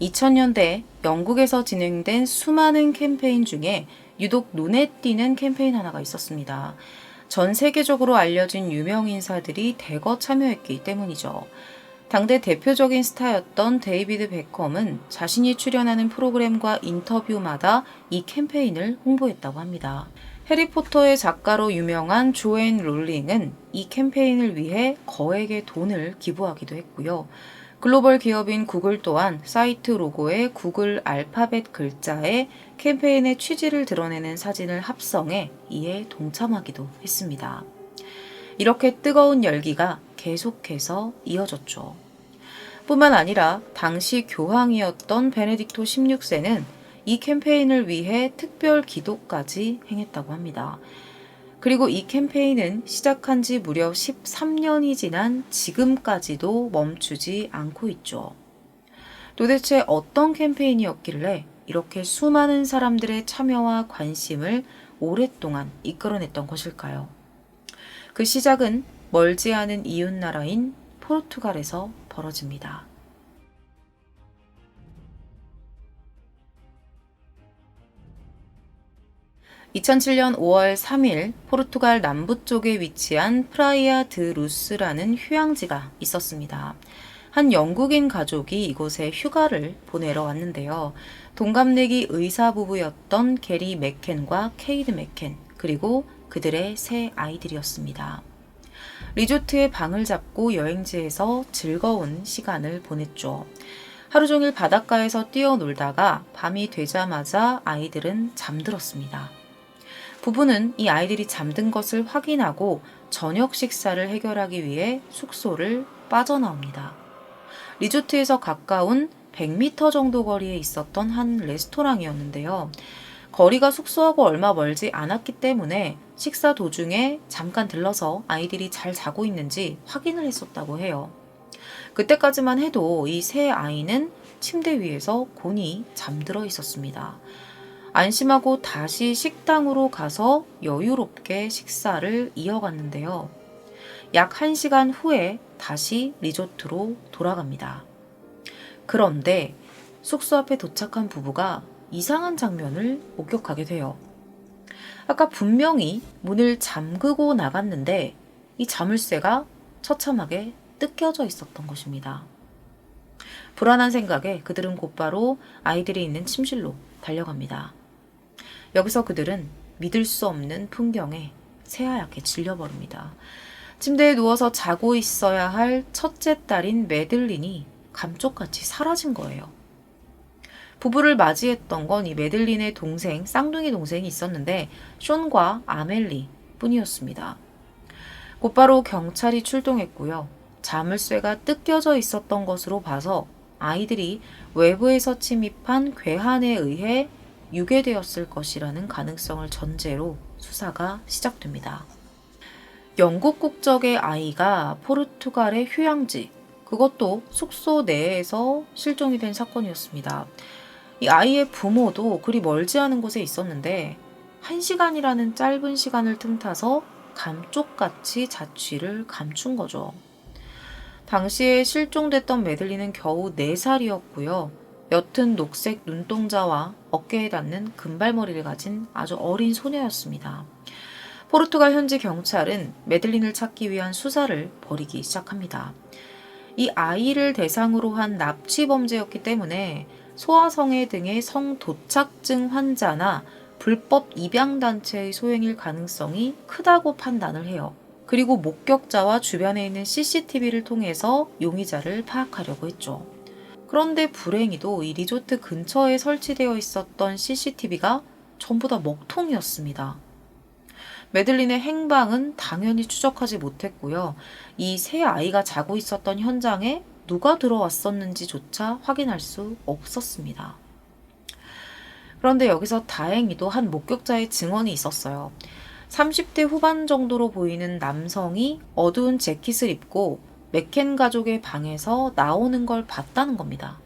2000년대 영국에서 진행된 수많은 캠페인 중에 유독 눈에 띄는 캠페인 하나가 있었습니다. 전 세계적으로 알려진 유명 인사들이 대거 참여했기 때문이죠. 당대 대표적인 스타였던 데이비드 베컴은 자신이 출연하는 프로그램과 인터뷰마다 이 캠페인을 홍보했다고 합니다. 해리포터의 작가로 유명한 조앤 롤링은 이 캠페인을 위해 거액의 돈을 기부하기도 했고요. 글로벌 기업인 구글 또한 사이트 로고에 구글 알파벳 글자에 캠페인의 취지를 드러내는 사진을 합성해 이에 동참하기도 했습니다. 이렇게 뜨거운 열기가 계속해서 이어졌죠. 뿐만 아니라 당시 교황이었던 베네딕토 16세는 이 캠페인을 위해 특별 기도까지 행했다고 합니다. 그리고 이 캠페인은 시작한 지 무려 13년이 지난 지금까지도 멈추지 않고 있죠. 도대체 어떤 캠페인이었길래 이렇게 수많은 사람들의 참여와 관심을 오랫동안 이끌어냈던 것일까요? 그 시작은 멀지 않은 이웃 나라인 포르투갈에서 벌어집니다. 2007년 5월 3일 포르투갈 남부 쪽에 위치한 프라이아 드 루스라는 휴양지가 있었습니다. 한 영국인 가족이 이곳에 휴가를 보내러 왔는데요. 동갑내기 의사 부부였던 게리 맥켄과 케이드 맥켄, 그리고 그들의 세 아이들이었습니다. 리조트에 방을 잡고 여행지에서 즐거운 시간을 보냈죠. 하루 종일 바닷가에서 뛰어놀다가 밤이 되자마자 아이들은 잠들었습니다. 부부는 이 아이들이 잠든 것을 확인하고 저녁 식사를 해결하기 위해 숙소를 빠져나옵니다. 리조트에서 가까운 100m 정도 거리에 있었던 한 레스토랑이었는데요. 거리가 숙소하고 얼마 멀지 않았기 때문에 식사 도중에 잠깐 들러서 아이들이 잘 자고 있는지 확인을 했었다고 해요. 그때까지만 해도 이 세 아이는 침대 위에서 곤히 잠들어 있었습니다. 안심하고 다시 식당으로 가서 여유롭게 식사를 이어갔는데요. 약 1시간 후에 다시 리조트로 돌아갑니다. 그런데 숙소 앞에 도착한 부부가 이상한 장면을 목격하게 돼요. 아까 분명히 문을 잠그고 나갔는데 이 자물쇠가 처참하게 뜯겨져 있었던 것입니다. 불안한 생각에 그들은 곧바로 아이들이 있는 침실로 달려갑니다. 여기서 그들은 믿을 수 없는 풍경에 새하얗게 질려버립니다. 침대에 누워서 자고 있어야 할 첫째 딸인 메들린이 감쪽같이 사라진 거예요. 부부를 맞이했던 건 이 메들린의 동생, 쌍둥이 동생이 있었는데 숀과 아멜리 뿐이었습니다. 곧바로 경찰이 출동했고요. 자물쇠가 뜯겨져 있었던 것으로 봐서 아이들이 외부에서 침입한 괴한에 의해 유괴되었을 것이라는 가능성을 전제로 수사가 시작됩니다. 영국 국적의 아이가 포르투갈의 휴양지, 그것도 숙소 내에서 실종이 된 사건이었습니다. 이 아이의 부모도 그리 멀지 않은 곳에 있었는데, 한 시간이라는 짧은 시간을 틈타서 감쪽같이 자취를 감춘 거죠. 당시에 실종됐던 메들리는 겨우 4살이었고요. 옅은 녹색 눈동자와 어깨에 닿는 금발머리를 가진 아주 어린 소녀였습니다. 포르투갈 현지 경찰은 메들린을 찾기 위한 수사를 벌이기 시작합니다. 이 아이를 대상으로 한 납치 범죄였기 때문에 소아성애 등의 성도착증 환자나 불법 입양단체의 소행일 가능성이 크다고 판단을 해요. 그리고 목격자와 주변에 있는 CCTV를 통해서 용의자를 파악하려고 했죠. 그런데 불행히도 이 리조트 근처에 설치되어 있었던 CCTV가 전부 다 먹통이었습니다. 메들린의 행방은 당연히 추적하지 못했고요. 이 세 아이가 자고 있었던 현장에 누가 들어왔었는지조차 확인할 수 없었습니다. 그런데 여기서 다행히도 한 목격자의 증언이 있었어요. 30대 후반 정도로 보이는 남성이 어두운 재킷을 입고 맥켄 가족의 방에서 나오는 걸 봤다는 겁니다.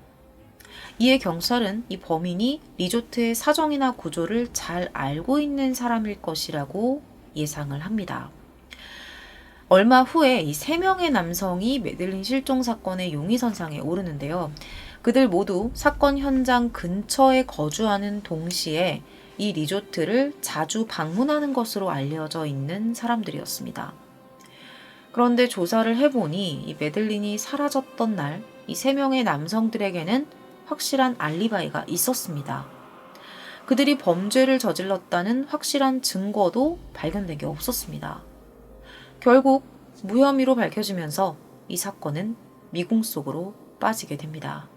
이에 경찰은 이 범인이 리조트의 사정이나 구조를 잘 알고 있는 사람일 것이라고 예상을 합니다. 얼마 후에 이 세 명의 남성이 메들린 실종 사건의 용의선상에 오르는데요. 그 그들 모두 사건 현장 근처에 거주하는 동시에 이 리조트를 자주 방문하는 것으로 알려져 있는 사람들이었습니다. 그런데 조사를 해보니 이 메들린이 사라졌던 날 이 세 명의 남성들에게는 확실한 알리바이가 있었습니다. 그들이 범죄를 저질렀다는 확실한 증거도 발견된 게 없었습니다. 결국 무혐의로 밝혀지면서 이 사건은 미궁 속으로 빠지게 됩니다.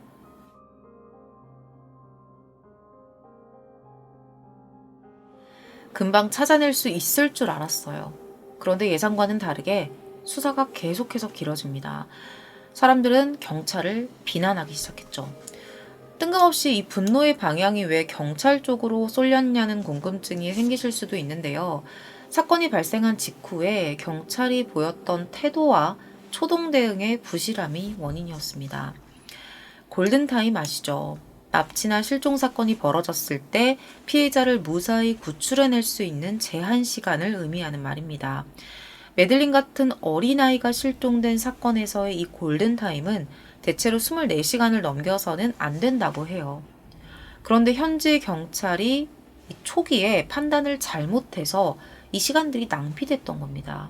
금방 찾아낼 수 있을 줄 알았어요. 그런데 예상과는 다르게 수사가 계속해서 길어집니다. 사람들은 경찰을 비난하기 시작했죠. 뜬금없이 이 분노의 방향이 왜 경찰 쪽으로 쏠렸냐는 궁금증이 생기실 수도 있는데요. 사건이 발생한 직후에 경찰이 보였던 태도와 초동 대응의 부실함이 원인이었습니다. 골든타임 아시죠? 납치나 실종 사건이 벌어졌을 때 피해자를 무사히 구출해낼 수 있는 제한 시간을 의미하는 말입니다. 메들린 같은 어린아이가 실종된 사건에서의 이 골든타임은 대체로 24시간을 넘겨서는 안 된다고 해요. 그런데 현지 경찰이 초기에 판단을 잘못해서 이 시간들이 낭비됐던 겁니다.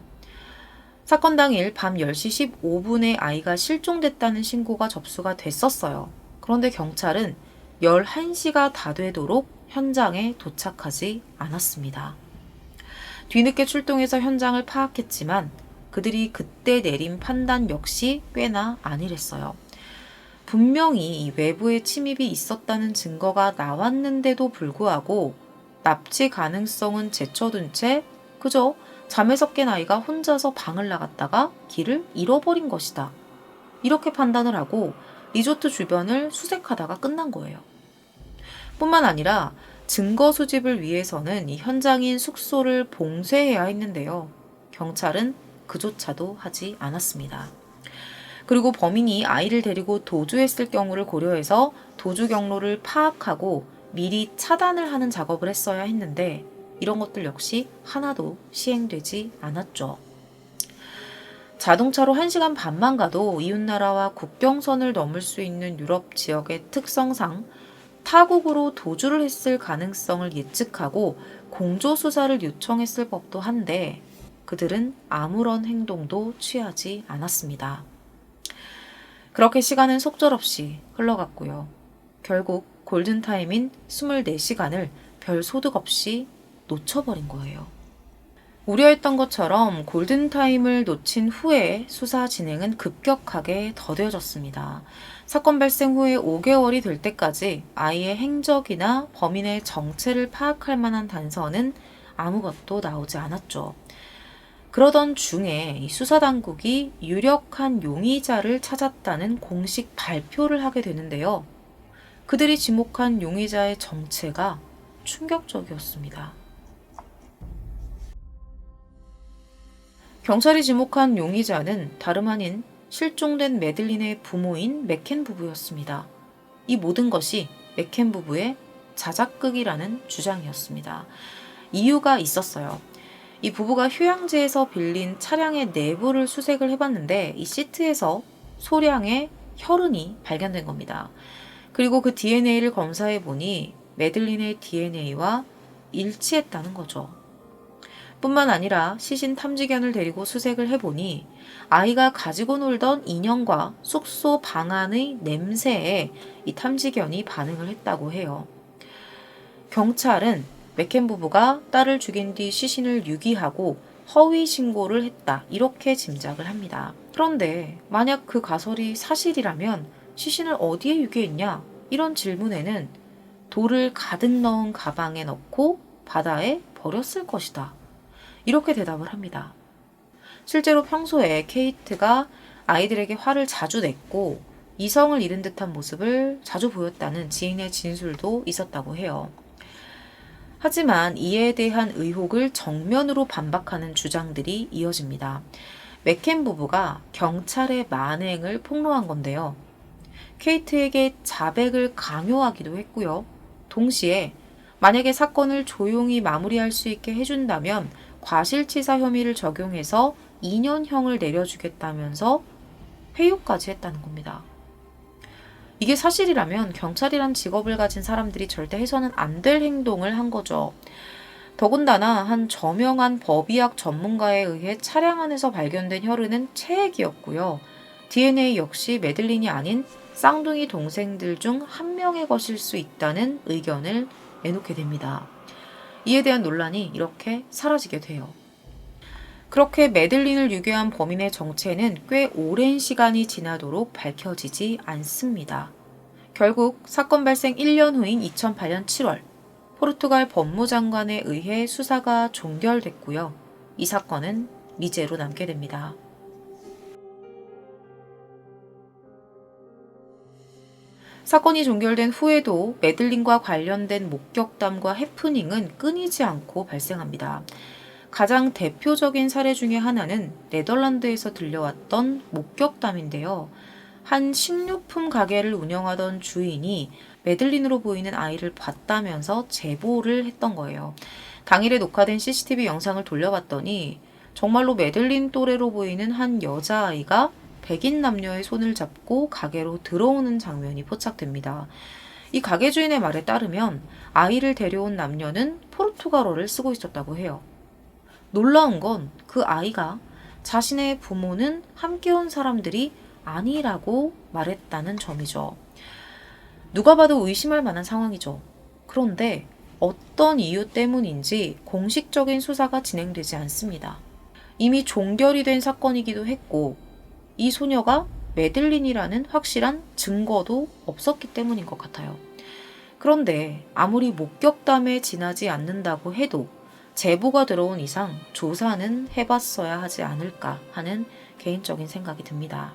사건 당일 밤 10시 15분에 아이가 실종됐다는 신고가 접수가 됐었어요. 그런데 경찰은 11시가 다 되도록 현장에 도착하지 않았습니다. 뒤늦게 출동해서 현장을 파악했지만 그들이 그때 내린 판단 역시 꽤나 안일했어요. 분명히 외부의 침입이 있었다는 증거가 나왔는데도 불구하고 납치 가능성은 제쳐둔 채 그저 잠에서 깬 아이가 혼자서 방을 나갔다가 길을 잃어버린 것이다. 이렇게 판단을 하고 리조트 주변을 수색하다가 끝난 거예요. 뿐만 아니라 증거 수집을 위해서는 이 현장인 숙소를 봉쇄해야 했는데요. 경찰은 그조차도 하지 않았습니다. 그리고 범인이 아이를 데리고 도주했을 경우를 고려해서 도주 경로를 파악하고 미리 차단을 하는 작업을 했어야 했는데 이런 것들 역시 하나도 시행되지 않았죠. 자동차로 1시간 반만 가도 이웃나라와 국경선을 넘을 수 있는 유럽 지역의 특성상 타국으로 도주를 했을 가능성을 예측하고 공조 수사를 요청했을 법도 한데 그들은 아무런 행동도 취하지 않았습니다. 그렇게 시간은 속절없이 흘러갔고요. 결국 골든타임인 24시간을 별 소득 없이 놓쳐버린 거예요. 우려했던 것처럼 골든타임을 놓친 후에 수사 진행은 급격하게 더뎌졌습니다. 사건 발생 후에 5개월이 될 때까지 아이의 행적이나 범인의 정체를 파악할 만한 단서는 아무것도 나오지 않았죠. 그러던 중에 수사당국이 유력한 용의자를 찾았다는 공식 발표를 하게 되는데요. 그들이 지목한 용의자의 정체가 충격적이었습니다. 경찰이 지목한 용의자는 다름 아닌 실종된 메들린의 부모인 맥켄 부부였습니다. 이 모든 것이 맥켄 부부의 자작극이라는 주장이었습니다. 이유가 있었어요. 이 부부가 휴양지에서 빌린 차량의 내부를 수색을 해봤는데 이 시트에서 소량의 혈흔이 발견된 겁니다. 그리고 그 DNA를 검사해 보니 메들린의 DNA와 일치했다는 거죠. 뿐만 아니라 시신 탐지견을 데리고 수색을 해보니 아이가 가지고 놀던 인형과 숙소 방 안의 냄새에 이 탐지견이 반응을 했다고 해요. 경찰은 맥켄 부부가 딸을 죽인 뒤 시신을 유기하고 허위 신고를 했다. 이렇게 짐작을 합니다. 그런데 만약 그 가설이 사실이라면 시신을 어디에 유기했냐? 이런 질문에는 돌을 가득 넣은 가방에 넣고 바다에 버렸을 것이다. 이렇게 대답을 합니다. 실제로 평소에 케이트가 아이들에게 화를 자주 냈고 이성을 잃은 듯한 모습을 자주 보였다는 지인의 진술도 있었다고 해요. 하지만 이에 대한 의혹을 정면으로 반박하는 주장들이 이어집니다. 맥켄 부부가 경찰의 만행을 폭로한 건데요. 케이트에게 자백을 강요하기도 했고요. 동시에 만약에 사건을 조용히 마무리할 수 있게 해준다면 과실치사 혐의를 적용해서 2년형을 내려주겠다면서 회유까지 했다는 겁니다. 이게 사실이라면 경찰이란 직업을 가진 사람들이 절대 해서는 안 될 행동을 한 거죠. 더군다나 한 저명한 법의학 전문가에 의해 차량 안에서 발견된 혈흔은 체액이었고요. DNA 역시 메들린이 아닌 쌍둥이 동생들 중 한 명의 것일 수 있다는 의견을 내놓게 됩니다. 이에 대한 논란이 이렇게 사라지게 돼요. 그렇게 메들린을 유괴한 범인의 정체는 꽤 오랜 시간이 지나도록 밝혀지지 않습니다. 결국 사건 발생 1년 후인 2008년 7월, 포르투갈 법무장관에 의해 수사가 종결됐고요. 이 사건은 미제로 남게 됩니다. 사건이 종결된 후에도 메들린과 관련된 목격담과 해프닝은 끊이지 않고 발생합니다. 가장 대표적인 사례 중의 하나는 네덜란드에서 들려왔던 목격담인데요. 한 식료품 가게를 운영하던 주인이 메들린으로 보이는 아이를 봤다면서 제보를 했던 거예요. 당일에 녹화된 CCTV 영상을 돌려봤더니 정말로 메들린 또래로 보이는 한 여자아이가 백인 남녀의 손을 잡고 가게로 들어오는 장면이 포착됩니다. 이 가게 주인의 말에 따르면 아이를 데려온 남녀는 포르투갈어를 쓰고 있었다고 해요. 놀라운 건 그 아이가 자신의 부모는 함께 온 사람들이 아니라고 말했다는 점이죠. 누가 봐도 의심할 만한 상황이죠. 그런데 어떤 이유 때문인지 공식적인 수사가 진행되지 않습니다. 이미 종결이 된 사건이기도 했고, 이 소녀가 메들린이라는 확실한 증거도 없었기 때문인 것 같아요. 그런데 아무리 목격담에 지나지 않는다고 해도 제보가 들어온 이상 조사는 해봤어야 하지 않을까 하는 개인적인 생각이 듭니다.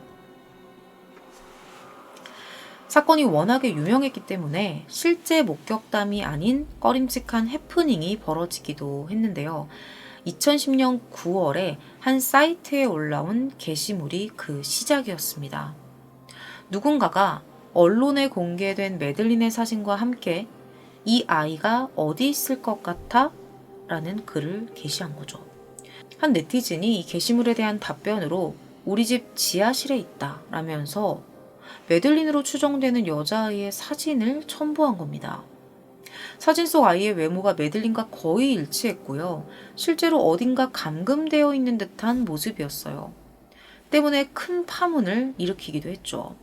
사건이 워낙에 유명했기 때문에 실제 목격담이 아닌 꺼림칙한 해프닝이 벌어지기도 했는데요. 2010년 9월에 한 사이트에 올라온 게시물이 그 시작이었습니다. 누군가가 언론에 공개된 메들린의 사진과 함께 이 아이가 어디 있을 것 같아? 라는 글을 게시한 거죠. 한 네티즌이 이 게시물에 대한 답변으로 우리 집 지하실에 있다 라면서 메들린으로 추정되는 여자아이의 사진을 첨부한 겁니다. 사진 속 아이의 외모가 메들린과 거의 일치했고요. 실제로 어딘가 감금되어 있는 듯한 모습이었어요. 때문에 큰 파문을 일으키기도 했죠.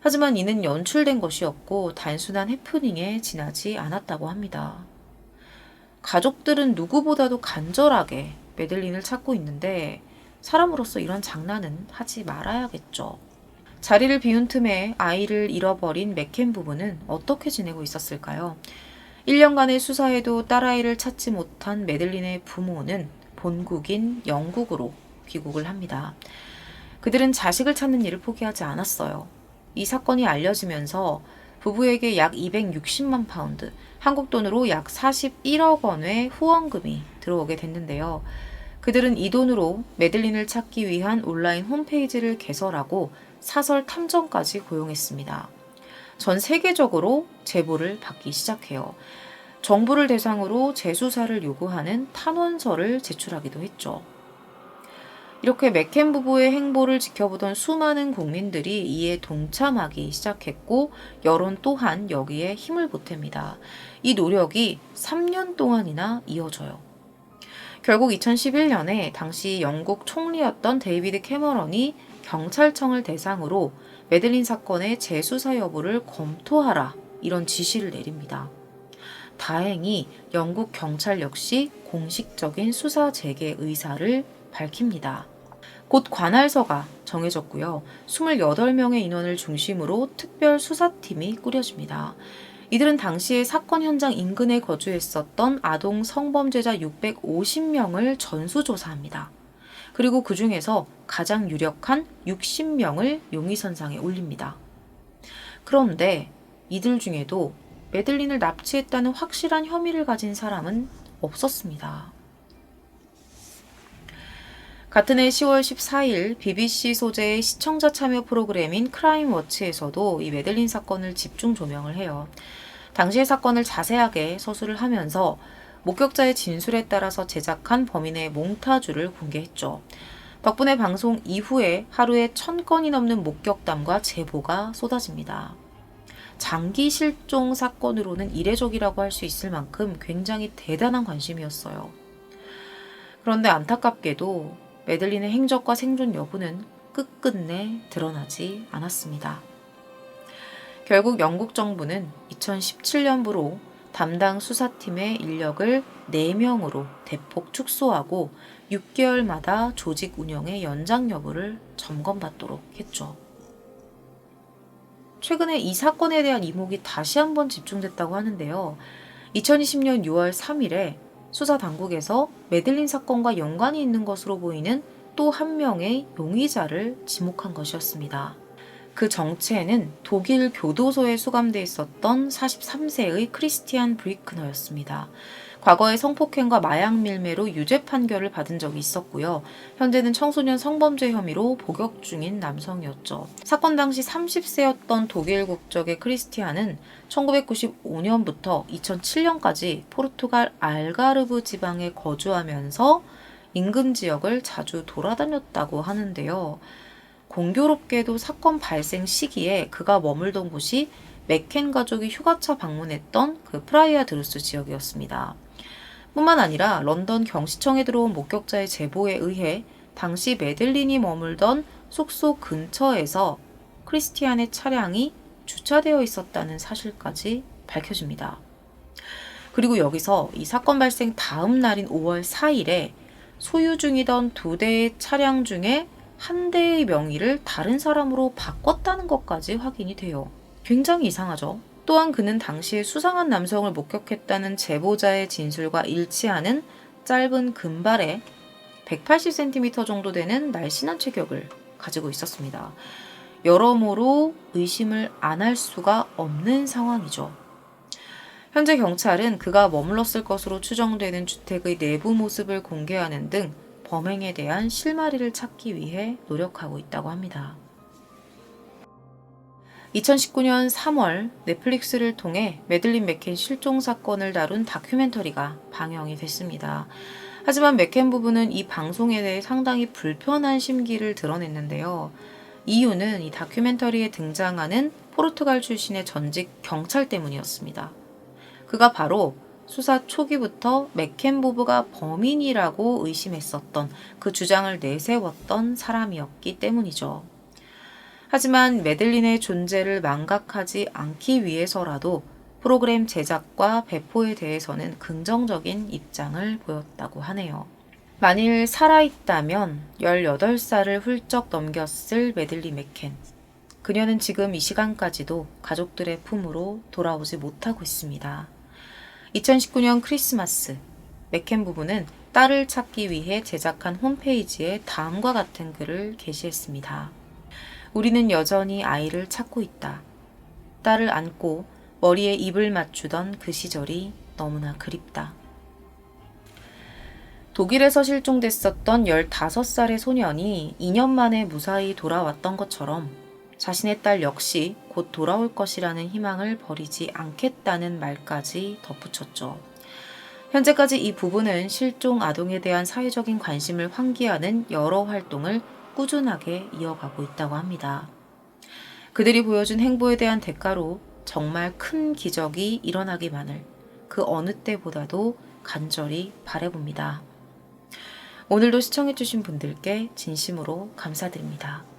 하지만 이는 연출된 것이었고 단순한 해프닝에 지나지 않았다고 합니다. 가족들은 누구보다도 간절하게 메들린을 찾고 있는데 사람으로서 이런 장난은 하지 말아야겠죠. 자리를 비운 틈에 아이를 잃어버린 맥켄 부부는 어떻게 지내고 있었을까요? 1년간의 수사에도 딸아이를 찾지 못한 메들린의 부모는 본국인 영국으로 귀국을 합니다. 그들은 자식을 찾는 일을 포기하지 않았어요. 이 사건이 알려지면서 부부에게 약 260만 파운드, 한국 돈으로 약 41억 원의 후원금이 들어오게 됐는데요. 그들은 이 돈으로 메들린을 찾기 위한 온라인 홈페이지를 개설하고 사설 탐정까지 고용했습니다. 전 세계적으로 제보를 받기 시작해요. 정부를 대상으로 재수사를 요구하는 탄원서를 제출하기도 했죠. 이렇게 맥켄 부부의 행보를 지켜보던 수많은 국민들이 이에 동참하기 시작했고 여론 또한 여기에 힘을 보탭니다. 이 노력이 3년 동안이나 이어져요. 결국 2011년에 당시 영국 총리였던 데이비드 캐머런이 경찰청을 대상으로 메들린 사건의 재수사 여부를 검토하라 이런 지시를 내립니다. 다행히 영국 경찰 역시 공식적인 수사 재개 의사를 밝힙니다. 곧 관할서가 정해졌고요. 28명의 인원을 중심으로 특별 수사팀이 꾸려집니다. 이들은 당시에 사건 현장 인근에 거주했었던 아동 성범죄자 650명을 전수조사합니다. 그리고 그 중에서 가장 유력한 60명을 용의선상에 올립니다. 그런데 이들 중에도 메들린을 납치했다는 확실한 혐의를 가진 사람은 없었습니다. 같은 해 10월 14일 BBC 소재의 시청자 참여 프로그램인 크라임 워치에서도 이 메들린 사건을 집중 조명을 해요. 당시의 사건을 자세하게 서술을 하면서 목격자의 진술에 따라서 제작한 범인의 몽타주를 공개했죠. 덕분에 방송 이후에 하루에 천 건이 넘는 목격담과 제보가 쏟아집니다. 장기 실종 사건으로는 이례적이라고 할 수 있을 만큼 굉장히 대단한 관심이었어요. 그런데 안타깝게도 메들린의 행적과 생존 여부는 끝끝내 드러나지 않았습니다. 결국 영국 정부는 2017년부로 담당 수사팀의 인력을 4명으로 대폭 축소하고 6개월마다 조직 운영의 연장 여부를 점검받도록 했죠. 최근에 이 사건에 대한 이목이 다시 한번 집중됐다고 하는데요. 2020년 6월 3일에 수사 당국에서 메들린 사건과 연관이 있는 것으로 보이는 또 한 명의 용의자를 지목한 것이었습니다. 그 정체는 독일 교도소에 수감돼 있었던 43세의 크리스티안 브리크너였습니다. 과거에 성폭행과 마약 밀매로 유죄 판결을 받은 적이 있었고요. 현재는 청소년 성범죄 혐의로 복역 중인 남성이었죠. 사건 당시 30세였던 독일 국적의 크리스티안은 1995년부터 2007년까지 포르투갈 알가르브 지방에 거주하면서 인근 지역을 자주 돌아다녔다고 하는데요. 공교롭게도 사건 발생 시기에 그가 머물던 곳이 맥켄 가족이 휴가차 방문했던 그 프라이아 드루스 지역이었습니다. 뿐만 아니라 런던 경시청에 들어온 목격자의 제보에 의해 당시 메들린이 머물던 숙소 근처에서 크리스티안의 차량이 주차되어 있었다는 사실까지 밝혀집니다. 그리고 여기서 이 사건 발생 다음 날인 5월 4일에 소유 중이던 두 대의 차량 중에 한 대의 명의를 다른 사람으로 바꿨다는 것까지 확인이 돼요. 굉장히 이상하죠? 또한 그는 당시에 수상한 남성을 목격했다는 제보자의 진술과 일치하는 짧은 금발에 180cm 정도 되는 날씬한 체격을 가지고 있었습니다. 여러모로 의심을 안 할 수가 없는 상황이죠. 현재 경찰은 그가 머물렀을 것으로 추정되는 주택의 내부 모습을 공개하는 등 범행에 대한 실마리를 찾기 위해 노력하고 있다고 합니다. 2019년 3월 넷플릭스를 통해 메들린 맥켄 실종 사건을 다룬 다큐멘터리가 방영이 됐습니다. 하지만 맥켄 부부는 이 방송에 대해 상당히 불편한 심기를 드러냈는데요. 이유는 이 다큐멘터리에 등장하는 포르투갈 출신의 전직 경찰 때문이었습니다. 그가 바로 수사 초기부터 맥켄 부부가 범인이라고 의심했었던 그 주장을 내세웠던 사람이었기 때문이죠. 하지만 메들린의 존재를 망각하지 않기 위해서라도 프로그램 제작과 배포에 대해서는 긍정적인 입장을 보였다고 하네요. 만일 살아있다면 18살을 훌쩍 넘겼을 메들리 맥켄. 그녀는 지금 이 시간까지도 가족들의 품으로 돌아오지 못하고 있습니다. 2019년 크리스마스, 맥켄 부부는 딸을 찾기 위해 제작한 홈페이지에 다음과 같은 글을 게시했습니다. 우리는 여전히 아이를 찾고 있다. 딸을 안고 머리에 입을 맞추던 그 시절이 너무나 그립다. 독일에서 실종됐었던 15살의 소년이 2년 만에 무사히 돌아왔던 것처럼 자신의 딸 역시 곧 돌아올 것이라는 희망을 버리지 않겠다는 말까지 덧붙였죠. 현재까지 이 부부는 실종 아동에 대한 사회적인 관심을 환기하는 여러 활동을 꾸준하게 이어가고 있다고 합니다. 그들이 보여준 행보에 대한 대가로 정말 큰 기적이 일어나기만을 그 어느 때보다도 간절히 바래봅니다. 오늘도 시청해주신 분들께 진심으로 감사드립니다.